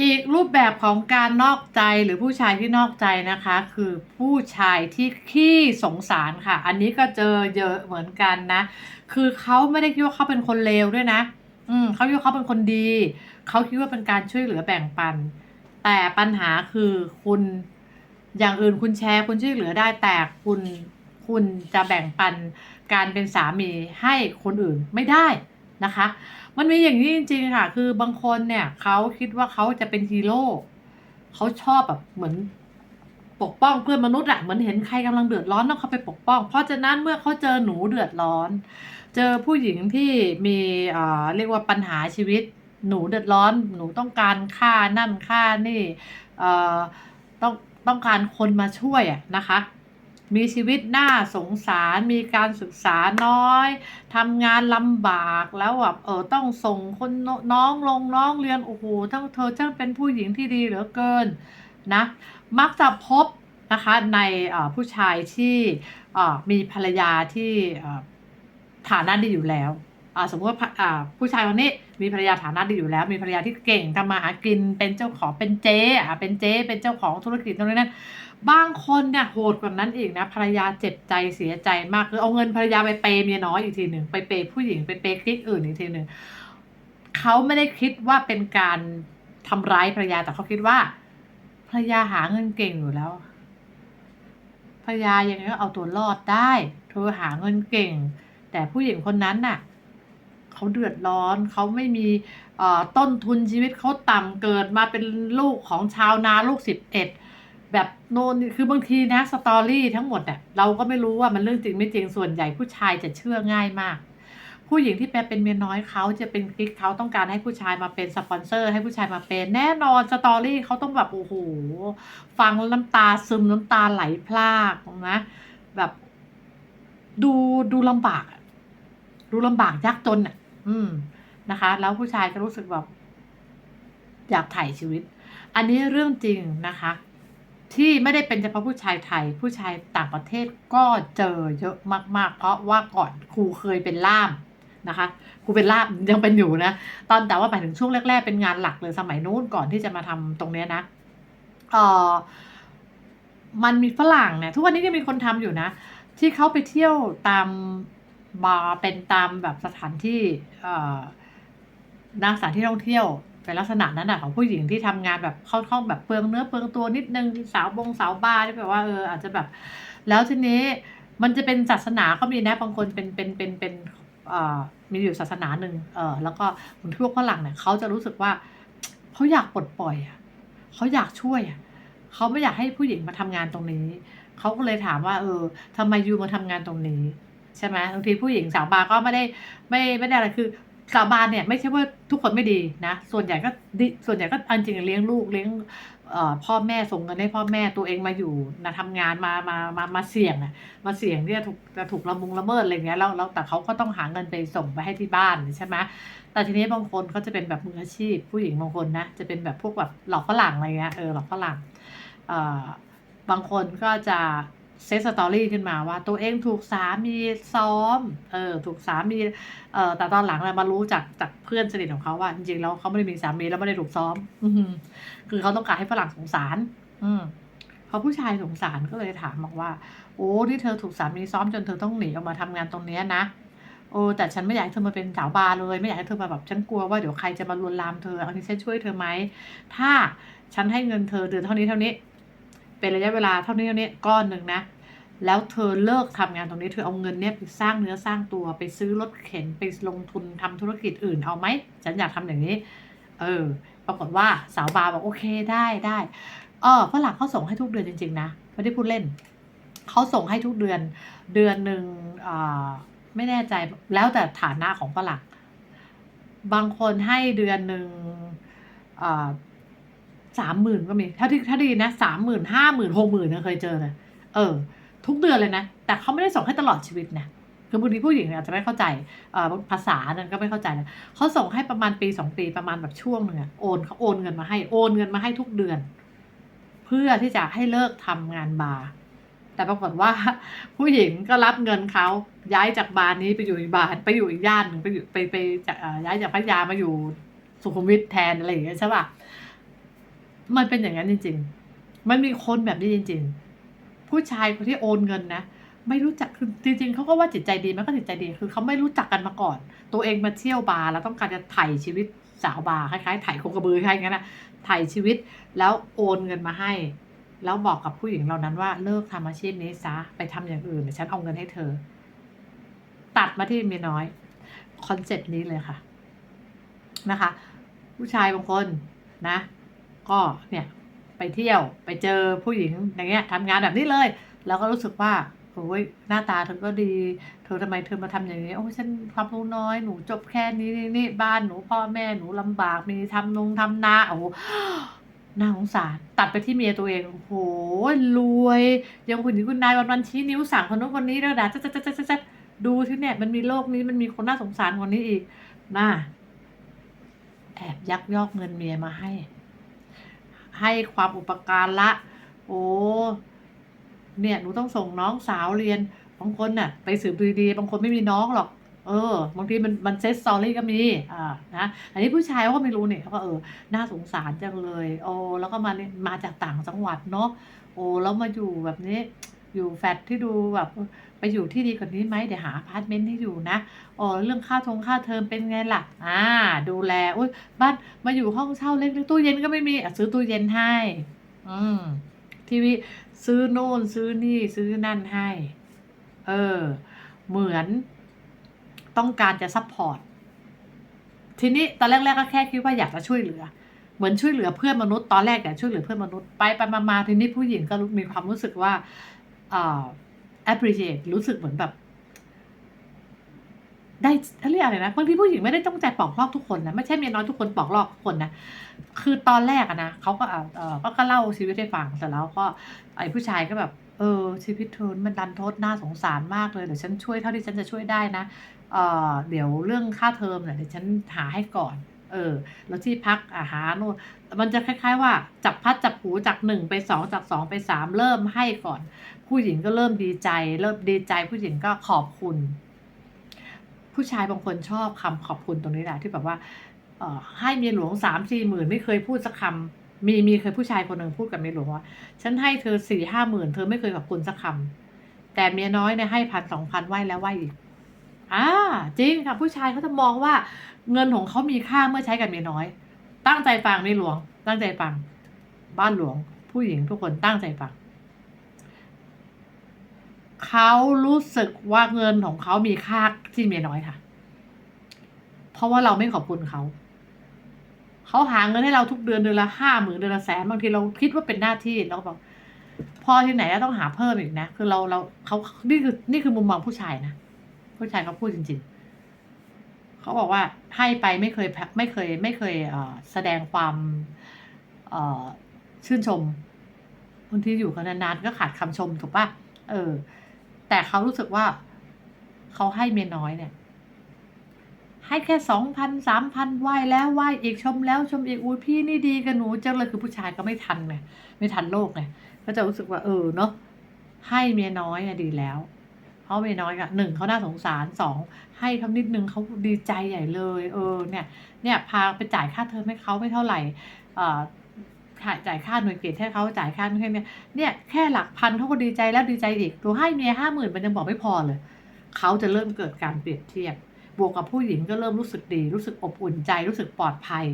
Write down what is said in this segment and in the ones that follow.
อีกรูปแบบของการนอกใจหรือผู้ชายที่นอกใจนะคะ คือผู้ชายที่ขี้สงสารค่ะ อันนี้ก็เจอเยอะเหมือนกันนะ คือเขาไม่ได้คิดว่าเขาเป็นคนเลวด้วยนะ อืมเขาคิดว่าเขาเป็นคนดีเขาคิดว่าเป็นการช่วยเหลือแบ่งปัน แต่ปัญหาคือคุณอย่างอื่นคุณแชร์คุณช่วยเหลือได้แต่คุณคุณจะแบ่งปันการเป็นสามีให้คนอื่นไม่ได้ นะคะ มันมีอย่างนี้จริงๆค่ะ คือบางคนเนี่ยเขาคิดว่าเขาจะเป็นฮีโร่เขาชอบแบบเหมือนปกป้องเพื่อนมนุษย์อะเหมือนเห็นใครกำลังเดือดร้อนต้องเขาไปปกป้อง เพราะฉะนั้นเมื่อเขาเจอหนูเดือดร้อน เจอผู้หญิงที่มีเอ่อเรียกว่าปัญหาชีวิต หนูเดือดร้อน หนูต้องการค่านั่นค่านี่เอ่อต้องต้องการคนมาช่วยอะนะคะ มีชีวิตน่าสงสาร มีการศึกษาน้อยทำงานลำบากแล้วแบบเออต้องส่งคนน้องลงน้องเรียนโอ้โหทั้งเธอช่างเป็นผู้หญิงที่ดีเหลือเกินนะมักจะพบนะคะในผู้ชายที่มีภรรยาที่ฐานะดีอยู่แล้วสมมติว่าผู้ชายคนนี้มีภรรยาฐานะดีอยู่แล้ว มีภรรยาที่เก่งทำมาหากินเป็นเจ้าของเป็นเจ๊เป็นเจ๊เป็นเจ้าของธุรกิจตรงนี้น บางคนเนี่ยโหดกว่านั้นอีกนะภรรยาเจ็บใจเสียใจมากคือเอาเงินภรรยาไปเปย์เมียน้อยอีกทีหนึ่งไปเปย์ผู้หญิงไปเปย์คลิกอื่นอีกทีหนึ่งเขาไม่ได้คิดว่าเป็นการทำร้ายภรรยาแต่เขาคิดว่าภรรยาหาเงินเก่งอยู่แล้วภรรยายังไงก็เอาตัวรอดได้เธอหาเงินเก่ง แต่ผู้หญิงคนนั้นน่ะเขาเดือดร้อนเขาไม่มีเอ่อต้นทุนชีวิตเขาต่ำเกิดมาเป็นลูกของชาวนาลูกสิบเอ็ด แบบโนนคือบางทีนะสตอรี่ทั้งหมดอะเราก็ไม่รู้ว่ามันเรื่องจริงไม่จริงส่วนใหญ่ผู้ชายจะเชื่อง่ายมาก ผู้หญิงที่แปลเป็นเมียน้อยเขาจะเป็นคลิกเขาต้องการให้ผู้ชายมาเป็นสปอนเซอร์ ให้ผู้ชายมาเป็นแน่นอนสตอรี่เขาต้องแบบโอ้โหฟังน้ำตาซึมน้ำตาไหลพรากนะ แบบดูดูลำบาก ดูลำบากยากจนอะ อืมนะคะ แล้วผู้ชายก็รู้สึกแบบอยากถ่ายชีวิต อันนี้เรื่องจริงนะคะ ที่ไม่ได้เป็นเฉพาะผู้ชายไทย ผู้ชายต่างประเทศก็เจอเยอะมากๆ เพราะว่าก่อนครูเคยเป็นล่ามนะคะครูเป็นล่ามยังเป็นอยู่นะตอนแต่ว่าหมายถึงช่วงแรก ๆ เป็นงานหลักเลยสมัยนู้นก่อนที่จะมาทำตรงเนี้ยนะเออมันมีฝรั่งเนี่ยทุกวันนี้ยังมีคนทำอยู่นะ ที่เขาไปเที่ยวตามบาร์เป็นตามแบบสถานที่เอ่อนักสถานที่ท่องเที่ยว เป็นลักษณะนั้นอะของผู้หญิงที่ทำงานแบบเข้าท่องแบบเปลืองเนื้อเปลืองตัวนิดนึงสาวบงสาวบาร์ที่แบบว่าเอออาจจะแบบ แล้วทีนี้มันจะเป็นศาสนาเขามีนะบางคนเป็นเป็นเป็นเป็นเอ่อมีอยู่ศาสนาหนึ่งเออแล้วก็คนพวกฝรั่งเนี่ยเขาจะรู้สึกว่าเขาอยากปลดปล่อยอะเขาอยากช่วยอะเขาไม่อยากให้ผู้หญิงมาทำงานตรงนี้เขาก็เลยถามว่า เออทำไมยูมาทำงานตรงนี้ ใช่ไหมบางทีผู้หญิงสาวบาร์ก็ไม่ได้ไม่ไม่ได้อะไรคือ สาวบาร์เนี่ยไม่ใช่ว่าทุกคนไม่ดีนะ ส่วนใหญ่ก็ดีส่วนใหญ่ก็อันจริงเลี้ยงลูกเลี้ยงพ่อแม่ส่งเงินให้พ่อแม่ตัวเองมาอยู่นะทำงานมามามามาเสี่ยงอะมาเสี่ยงที่จะถูกจะถูกละมุงละเมิดอะไรเงี้ยแล้วแล้วแต่เขาก็ต้องหาเงินไปส่งไปให้ที่บ้านใช่ไหมแต่ทีนี้บางคนเขาจะเป็นแบบมืออาชีพ ผู้หญิงบางคนนะจะเป็นแบบพวกแบบหลอกฝรั่งอะไรเงี้ยเออหลอกฝรั่งบางคนก็จะ เซตสตอรี่ขึ้นมาว่าตัวเองถูกสามีซ้อม เออ ถูกสามีเออแต่ตอนหลังเรามารู้จากจากเพื่อนสนิทของเขาว่าจริงๆแล้วเขาไม่ได้มีสามีแล้วไม่ได้ถูกซ้อม อืคือเขาต้องการให้ฝรั่งสงสาร อืมพอผู้ชายสงสารก็เลยถามบอกว่า โอ้ที่เธอถูกสามีซ้อมจนเธอต้องหนีออกมาทำงานตรงเนี้ยนะโอ้แต่ฉันไม่อยากให้เธอมาเป็นสาวบาร์เลย ไม่อยากให้เธอมาแบบฉันกลัวว่าเดี๋ยวใครจะมาลวนลามเธออันนี้ฉันช่วยเธอไหมถ้าฉันให้เงินเธอเดือนเท่านี้เท่านี้ เป็นระยะเวลาเท่านี้เท่านี้ก้อนหนึ่งนะ แล้วเธอเลิกทำงานตรงนี้เธอเอาเงินเนี่ยไปสร้างเนื้อสร้างตัวไปซื้อรถเข็นไปลงทุนทำธุรกิจอื่นเอาไหมฉันอยากทำอย่างนี้ เออ ปรากฏว่าสาวบาร์บอกโอเคได้ได้เออฝรั่งเขาส่งให้ทุกเดือนจริง ๆ นะไม่ได้พูดเล่นเขาส่งให้ทุกเดือนเดือนหนึ่งอ่าไม่แน่ใจแล้วแต่ฐานะของฝรั่งบางคนให้เดือนหนึ่งอ่า สามหมื่นก็มี ถ้าที่ถ้าดีนะสามหมื่นห้าหมื่นหกหมื่นเคยเจอเลยเออ ทุกเดือนเลยนะ แต่เขาไม่ได้ส่งให้ตลอดชีวิตนะคือบางทีผู้หญิงอาจจะไม่เข้าใจภาษานั้นก็ไม่เข้าใจนะเขาส่งให้ประมาณปีสองปีประมาณแบบช่วงหนึ่งโอนเขาโอนเงินมาให้โอนเงินมาให้ทุกเดือน เพื่อที่จะให้เลิกทำงานบาร์แต่ปรากฏว่าผู้หญิงก็รับเงินเขาย้ายจากบาร์นี้ไปอยู่อีกบาร์ไปอยู่อีกย่านหนึ่งไปอยู่ไปไปจากย้ายจากพัทยามาอยู่สุขุมวิทแทนอะไรอย่างเงี้ยใช่ป่ะ มันเป็นอย่างนั้นจริง ๆ มันมีคนแบบนี้จริง ๆ ผู้ชายคนที่โอนเงินนะไม่รู้จักคือจริงๆเขาก็ว่าจิตใจดีมันก็จิตใจดีคือเขาไม่รู้จักกันมาก่อน ตัวเองมาเที่ยวบาร์แล้วต้องการจะไถ่ชีวิตสาวบาร์คล้ายๆไถ่โคกระบือคล้ายๆอย่างนั้นนะไถ่ชีวิตแล้วโอนเงินมาให้ แล้วบอกกับผู้หญิงเหล่านั้นว่าเลิกทำอาชีพนี้ซะไปทำอย่างอื่นเดี๋ยวฉันเอาเงินให้เธอ ตัดมาที่เมียน้อยคอนเซ็ปต์นี้เลยค่ะนะคะ ผู้ชายบางคนนะ ก็เนี่ยไปเที่ยวไปเจอผู้หญิงอย่างเงี้ยทำงานแบบนี้เลย แล้วก็รู้สึกว่าโอ้ยหน้าตาเธอก็ดี เธอทำไมเธอมาทำอย่างนี้โอ้ยฉันความรู้น้อยหนูจบแค่นี้นี่นี่บ้านหนูพ่อแม่หนูลำบากมีทำนงทำนาโอ้โหน่าสงสารตัดไปที่เมียตัวเองโอ้โหรวย ยังคุณหญิงคุณนายวันวันชี้นิ้วสั่งคนนู้นคนนี้แล้วด่าจัดจัดจัดจัดดูที่เนี่ยมันมีโลกนี้มันมีคนน่าสงสารกว่านี้อีกน่าแอบยักยอกเงินเมียมาให้ ให้ความอุปการละ โอ้เนี่ยหนูต้องส่งน้องสาวเรียนบางคนน่ะ ไปสืบดูดีๆบางคนไม่มีน้องหรอกเออบางทีมันมันเซตสอรี่ก็มีอ่านะอันนี้ผู้ชายเขาก็ไม่รู้เนี่ยเขาก็เออน่าสงสารจังเลย โอ้แล้วก็มานี่มาจากต่างจังหวัดเนาะโอ้แล้วมาอยู่แบบนี้ อยู่แฟลตที่ดูแบบ ไปอยู่ที่ดีกว่านี้ไหมเดี๋ยวหาอพาร์ตเมนต์ที่อยู่นะอ๋อเรื่องค่าทงค่าเทอมเป็นไงล่ะอ่า ดูแลอุ้ยบ้านมาอยู่ห้องเช่าเล็กๆตู้เย็นก็ไม่มีอะซื้อตู้เย็นให้ อืมทีวีซื้อโน่นซื้อนี่ซื้อนั่นให้ เออ เหมือนต้องการจะซัพพอร์ตทีนี้ตอนแรกๆก็แค่คิดว่าอยากจะช่วยเหลือ เหมือนช่วยเหลือเพื่อนมนุษย์ตอนแรกอยากช่วยเหลือเพื่อนมนุษย์ไปไปมามาทีนี้ผู้หญิงก็มีความรู้สึกว่าอ่อ appreciate รู้สึกเหมือนแบบ ได้เขาเรียกอะไรนะบางทีผู้หญิงไม่ได้ต้องใจปอกลอกทุกคนนะไม่ใช่เมียน้อยทุกคนปอกลอกทุกคนนะคือตอนแรกอะนะเขาก็เอ่อเออก็ก็เล่าชีวิตให้ฟังเสร็จแล้วก็ไอ้ผู้ชายก็แบบเออชีวิตเธอมันดันทดน่าสงสารมากเลยเดี๋ยวฉันช่วยเท่าที่ฉันจะช่วยได้นะเออเดี๋ยวเรื่องค่าเทอมเนี่ยเดี๋ยวฉันหาให้ก่อน เออ แล้วที่พักอาหารนู่นมันจะคล้าย ๆ ว่าจับพัดจับผูจากหนึ่งไปสองจากสองไปสามเริ่มให้ก่อน ผู้หญิงก็เริ่มดีใจเริ่มดีใจผู้หญิงก็ขอบคุณ ผู้ชายบางคนชอบคำขอบคุณตรงนี้แหละที่แบบว่าเออให้เมียหลวงสามสี่หมื่นไม่เคยพูดสักคำมีมีเคยผู้ชายคนหนึ่งพูดกับเมียหลวงว่า ฉันให้เธอสี่ห้าหมื่นเธอไม่เคยขอบคุณสักคำแต่เมียน้อยเนี่ยให้พันสองพันไหวแล้วไหวอีกอ่าจริงค่ะผู้ชายเขาจะมองว่าเงินของเขามีค่าเมื่อใช้กับเมียน้อย ตั้งใจฟังเมียหลวง ตั้งใจฟัง บ้านหลวง ผู้หญิงทุกคนตั้งใจฟัง เขารู้สึกว่าเงินของเขามีค่าที่เมียน้อยค่ะ เพราะว่าเราไม่ขอบคุณเขา เขาหาเงินให้เราทุกเดือนเดือนละห้าหมื่นเดือนละแสนบางทีเราคิดว่าเป็นหน้าที่เราก็บอกพอที่ไหนก็ต้องหาเพิ่มอีกนะ คือเราเราเขานี่คือนี่คือมุมมองผู้ชายนะผู้ชายเขาพูดจริง ๆ เขาบอกว่าให้ไปไม่เคยไม่เคย ไม่เคยเอ่อแสดงความเอ่อชื่นชมบางทีอยู่กันนานๆก็ขาดคำชมถูกปะเออ แต่เขารู้สึกว่า เขาให้เมียน้อยเนี่ย ให้แค่สองพันสามพันไหวแล้วไหวอีกชมแล้วชมอีกอุ้ยพี่นี่ดีกับหนูจังเลยคือผู้ชายก็ไม่ทันไงไม่ทันโลกไงก็จะรู้สึกว่าเออเนาะให้เมียน้อยอะดีแล้ว เพราะเมียน้อยอะหนึ่งเขาน่าสงสารสองให้เขานิดนึงเขาดีใจใหญ่เลย เออ เนี่ย เนี่ยพาไปจ่ายค่าเทอมให้เขาไม่เท่าไหร่ เอ่อ จ่ายค่าหน่วยเกรดให้เขาจ่ายค่าไม่ใช่เนี่ยเนี่ยแค่หลักพันเขาก็ดีใจแล้วดีใจอีกตัวให้เมียห้าหมื่นมันยังบอกไม่พอเลยเขาจะเริ่มเกิดการเปรียบเทียบ บวกกับผู้หญิงก็เริ่มรู้สึกดี รู้สึกอบอุ่นใจ รู้สึกปลอดภัย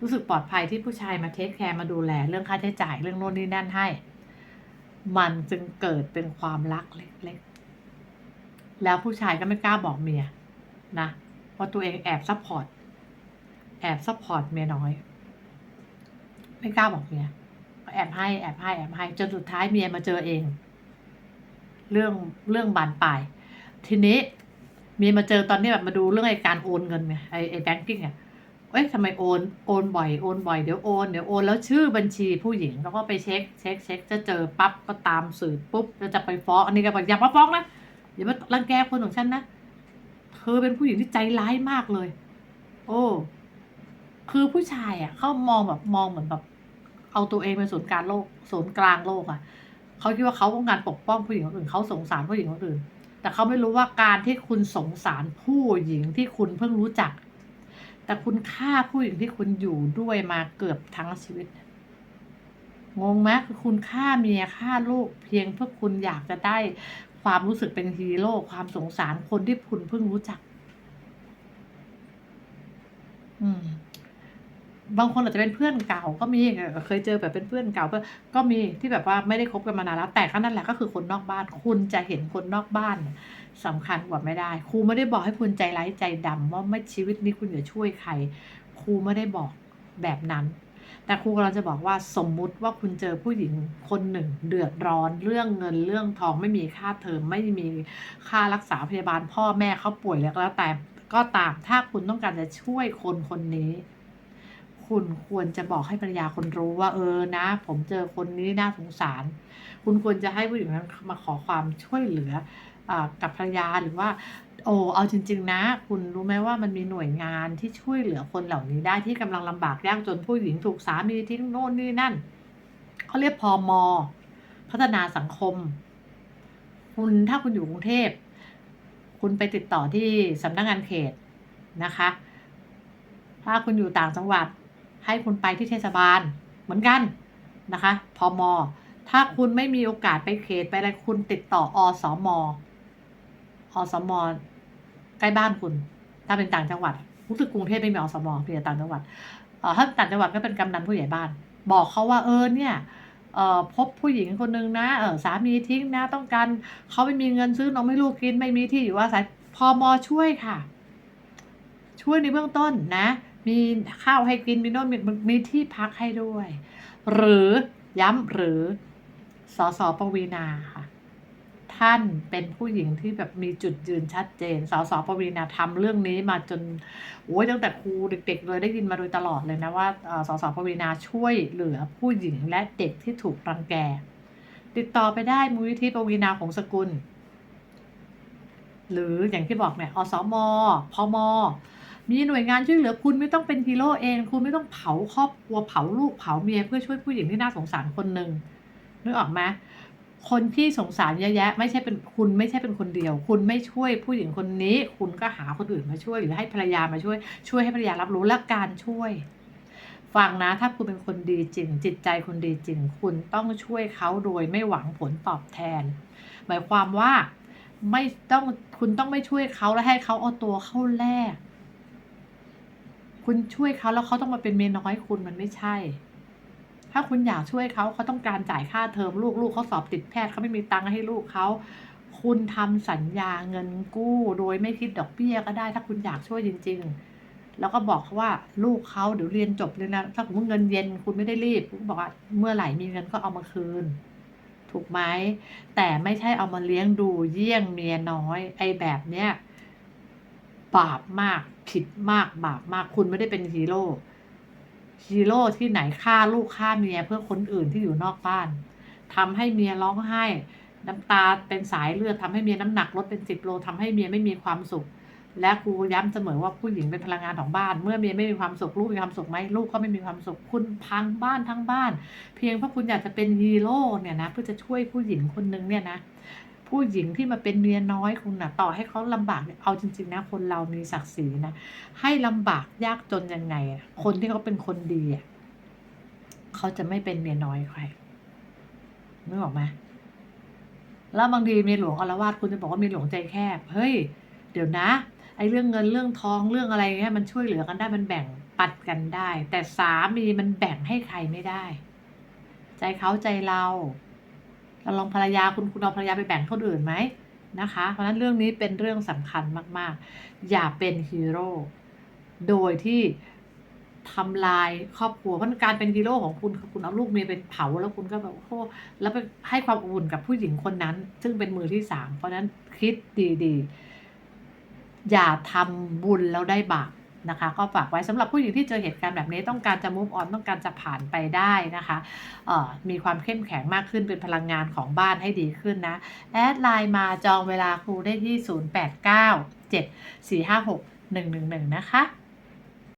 รู้สึกปลอดภัยที่ผู้ชายมาเทคแคร์มาดูแล เรื่องค่าใช้จ่ายเรื่องโน่นนี่นั่นให้ มันจึงเกิดเป็นความรักเล็กๆ แล้วผู้ชายก็ไม่กล้าบอกเมียนะว่าตัวเองแอบซัพพอร์ตแอบซัพพอร์ตเมียน้อย ไม่กล้าบอกเมียแอบให้แอบให้แอบให้จนสุดท้ายเมียมาเจอเอง เรื่องเรื่องบานปลาย ทีนี้เมียมาเจอตอนนี้แบบมาดูเรื่องไอ้การโอนเงินไงไอ้ไอ้แบงกิ้งอะเอ้ยทำไมโอนโอนบ่อยโอนบ่อยเดี๋ยวโอนเดี๋ยวโอนแล้วชื่อบัญชีผู้หญิงแล้วก็ไปเช็คเช็คเช็คจะเจอปั๊บก็ตามสืบปุ๊บแล้วจะไปฟ้องอันนี้ก็บอกอย่ามาฟ้องนะอย่ามารังแกคนของฉันนะเธอเป็นผู้หญิงที่ใจร้ายมากเลย โอ้คือผู้ชายอะเขามองแบบมองเหมือนแบบ เอาตัวเองเป็นศูนย์กลางโลกศูนย์กลางโลกอะเขาคิดว่าเขาต้องการปกป้องผู้หญิงคนอื่นเขาสงสารผู้หญิงคนอื่น แต่เขาไม่รู้ว่าการที่คุณสงสารผู้หญิงที่คุณเพิ่งรู้จัก แต่คุณฆ่าผู้หญิงที่คุณอยู่ด้วยมาเกือบทั้งชีวิตงงไหมคือคุณฆ่าเมียฆ่าลูกเพียงเพื่อคุณอยากจะได้ความรู้สึกเป็นฮีโร่ความสงสารคนที่คุณเพิ่งรู้จัก อืม บางคนอาจจะเป็นเพื่อนเก่าก็มีเคยเจอแบบเป็นเพื่อนเก่าก็ก็มีที่แบบว่าไม่ได้คบกันมานานแล้ว แต่ก็นั่นแหละก็คือคนนอกบ้าน คุณจะเห็นคนนอกบ้านเนี่ยสำคัญกว่าไม่ได้ ครูไม่ได้บอกให้คุณใจร้ายใจดำว่าไม่ชีวิตนี้คุณอย่าช่วยใคร ครูไม่ได้บอกแบบนั้น แต่ครูกำลังจะบอกว่าสมมุติว่าคุณเจอผู้หญิงคนหนึ่ง เดือดร้อน เรื่องเงินเรื่องทองไม่มีค่าเทอมไม่มีค่ารักษาพยาบาล พ่อแม่เขาป่วยแล้วแต่ก็ตามถ้าคุณต้องการจะช่วยคนคนนี้ คุณควรจะบอกให้ภรรยาคนรู้ว่าเออนะ ผมเจอคนนี้น่าสงสาร คุณควรจะให้ผู้หญิงนั้นมาขอความช่วยเหลืออกับภรรยาหรือว่า โอ้เอาจริง ๆ นะ คุณรู้ไหมว่ามันมีหน่วยงานที่ช่วยเหลือคนเหล่านี้ได้ที่กำลังลำบากยากจนผู้หญิงถูกสามีทิ้งโน่นนี่นั่นเขาเรียกพอมพัฒนาสังคม คุณถ้าคุณอยู่กรุงเทพ คุณไปติดต่อที่สำนักงานเขตนะคะ ถ้าคุณอยู่ต่างจังหวัด ให้คุณไปที่เทศบาลเหมือนกันนะคะพอมอถ้าคุณไม่มีโอกาสไปเขตไปอะไรคุณติดต่ออสมอสมใกล้บ้านคุณ ถ้าเป็นต่างจังหวัดรู้สึกกรุงเทพไม่มีอสมเพียงแต่ต่างจังหวัดเออถ้าต่างจังหวัดก็เป็นกำนันผู้ใหญ่บ้าน บอกเขาว่าเออเนี่ยเออพบผู้หญิงคนนึงนะเออสามีทิ้งนะต้องการเขาไม่มีเงินซื้อนมให้ลูกกินไม่มีที่อยู่อาศัยพอมอช่วยค่ะ ช่วยในเบื้องต้นนะ มีข้าวให้กินมีโน่นมีมีที่พักให้ด้วย หรือย้ำหรือสสปวีนาค่ะ ท่านเป็นผู้หญิงที่แบบมีจุดยืนชัดเจนสสปวีนาทำเรื่องนี้มาจนโอ้ยตั้งแต่ครูเด็กๆเลยได้ยินมาโดยตลอดเลยนะว่าเอ่อสสปวีนาช่วยเหลือผู้หญิงและเด็กที่ถูกรังแก ติดต่อไปได้มูลนิธิปวีนาของสกุล หรืออย่างที่บอกเนี่ยอสมพม มีหน่วยงานช่วยเหลือคุณไม่ต้องเป็นฮีโร่เอง คุณไม่ต้องเผาครอบครัวเผาลูกเผาเมียเพื่อช่วยผู้หญิงที่น่าสงสารคนหนึ่งนึกออกไหมคนที่สงสารเยอะแยะ ไม่ใช่เป็นคุณไม่ใช่เป็นคนเดียว คุณไม่ช่วยผู้หญิงคนนี้ คุณก็หาคนอื่นมาช่วยหรือให้ภรรยามาช่วย ช่วยให้ภรรยารับรู้และการช่วย ฟังนะถ้าคุณเป็นคนดีจริง จิตใจคุณดีจริง คุณต้องช่วยเขาโดยไม่หวังผลตอบแทน หมายความว่าไม่ต้องคุณต้องไม่ช่วยเขาแล้วให้เขาเอาตัวเข้าแลก คุณช่วยเขาแล้วเขาต้องมาเป็นเมียน้อยคุณมันไม่ใช่ ถ้าคุณอยากช่วยเขาเขาต้องการจ่ายค่าเทอมลูกลูกเขาสอบติดแพทย์เขาไม่มีตังค์ให้ลูกเขาคุณทำสัญญาเงินกู้ โดยไม่คิดดอกเบี้ยก็ได้ ถ้าคุณอยากช่วยจริง ๆ แล้วก็บอกเขาว่าลูกเขาเดี๋ยวเรียนจบเลยนะถ้าสมมติเงินเย็นคุณไม่ได้รีบคุณบอกว่าเมื่อไหร่มีเงินก็เอามาคืน ถูกไหมแต่ไม่ใช่เอามาเลี้ยงดูเยี่ยงเมียน้อย ไอ้แบบเนี้ยบาปมาก ผิดมากบาปมากคุณไม่ได้เป็นฮีโร่ฮีโร่ที่ไหนฆ่าลูกฆ่าเมียเพื่อคนอื่นที่อยู่นอกบ้านทำให้เมียร้องไห้ น้ำตาเป็นสายเลือดทำให้เมียน้ำหนักลดเป็นสิบโลทำให้เมียไม่มีความสุข และครูย้ำเสมอว่าผู้หญิงเป็นพลังงานของบ้าน เมื่อเมียไม่มีความสุขลูกมีความสุขไหมลูกก็ไม่มีความสุขคุณพังบ้านทั้งบ้าน เพียงเพราะคุณอยากจะเป็นฮีโร่เนี่ยนะเพื่อจะช่วยผู้หญิงคนนึงเนี่ยนะ ผู้หญิงที่มาเป็นเมียน้อยคุณนะต่อให้เขาลำบากเนี่ยเอาจริง ๆ นะ คนเรามีศักดิ์ศรีนะ ให้ลำบากยากจนยังไง คนที่เขาเป็นคนดีอะเขาจะไม่เป็นเมียน้อยใครนึกออกไหมแล้วบางทีเมียหลวงอารวาสคุณจะบอกว่าเมียหลวงใจแคบ เฮ้ย เดี๋ยวนะ ไอ้เรื่องเงินเรื่องทองเรื่องอะไรเงี้ยมันช่วยเหลือกันได้มันแบ่งปัดกันได้ แต่สามีมันแบ่งให้ใครไม่ได้ ใจเขาใจเรา เราลองภรรยาคุณคุณเอาภรรยาไปแบ่งคนอื่นไหมนะคะ เพราะนั้นเรื่องนี้เป็นเรื่องสำคัญมากๆ อย่าเป็นฮีโร่โดยที่ทำลายครอบครัวเพราะการเป็นฮีโร่ของคุณคุณเอาลูกเมียเป็นเผาแล้วคุณก็แบบโอ้แล้วไปให้ความอบอุ่นกับผู้หญิงคนนั้น ซึ่งเป็นมือที่สามเพราะฉะนั้นคิดดีๆ อย่าทำบุญแล้วได้บาป นะคะ ก็ฝากไว้สำหรับผู้หญิงที่เจอเหตุการณ์แบบนี้ต้องการจะ move on ต้องการจะผ่านไปได้นะคะเออมีความเข้มแข็งมากขึ้นเป็นพลังงานของบ้านให้ดีขึ้นนะแอดไลน์มาจองเวลาครูได้ที่ 089 7 4 5 6 111 นะคะ